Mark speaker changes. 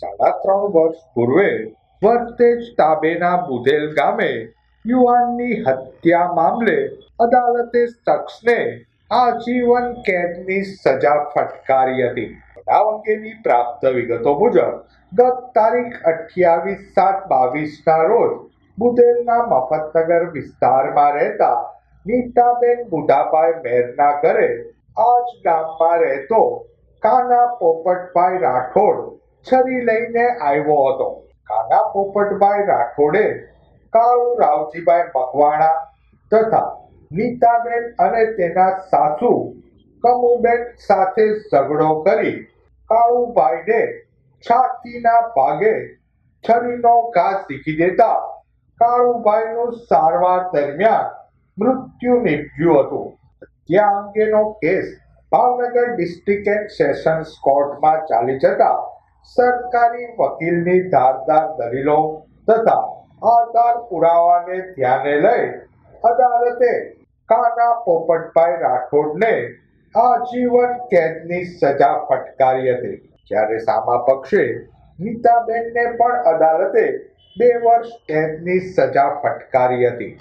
Speaker 1: સાડા ત્રણ વર્ષ પૂર્વે વર્તેજ તાબેના બુધેલ ગામે યુવાનની હત્યા મામલે અદાલતે શખ્સને આજીવન કેદની સજા ફટકારી હતી. બનાવ અંગેની પ્રાપ્ત વિગતો મુજબ, ગત તારીખ અઠ્યાવીસ સાત બાવીસના રોજ બુધેલના મફતનગર વિસ્તારમાં રહેતા નીતાબેન બુધાભાઈ મેરના ઘરે આ જ ગામમાં રહેતો કાના પોપટભાઈ રાઠોડ છરી લઈને આવ્યો હતો. કાના પોપટભાઈ રાઠોડે, કાળુ રાવજીભાઈ મકવાણા તથા નીતાબેન અને તેના સાસુ કમુબેન સાથે ઝઘડો કરી કાળુભાઈને છાતીના ભાગે છરીનો ઘા શીખી દેતા કાળુભાઈનું સારવાર દરમિયાન મૃત્યુ નીપજ્યું હતું. હત્યા અંગેનો કેસ ભાવનગર ડિસ્ટ્રિક્ટ સેશન્સ કોર્ટમાં ચાલી જતા સરકારી વકીલની ધારદાર દલીલો તથા આધાર પુરાવાને ધ્યાને લઈ અદાલતે કાના પોપટભાઈ રાઠોડને આજીવન કેદની સજા ફટકારી હતી. જ્યારે સામા પક્ષે નીતાબેનને પણ અદાલતે બે વર્ષ કેદની સજા ફટકારી હતી.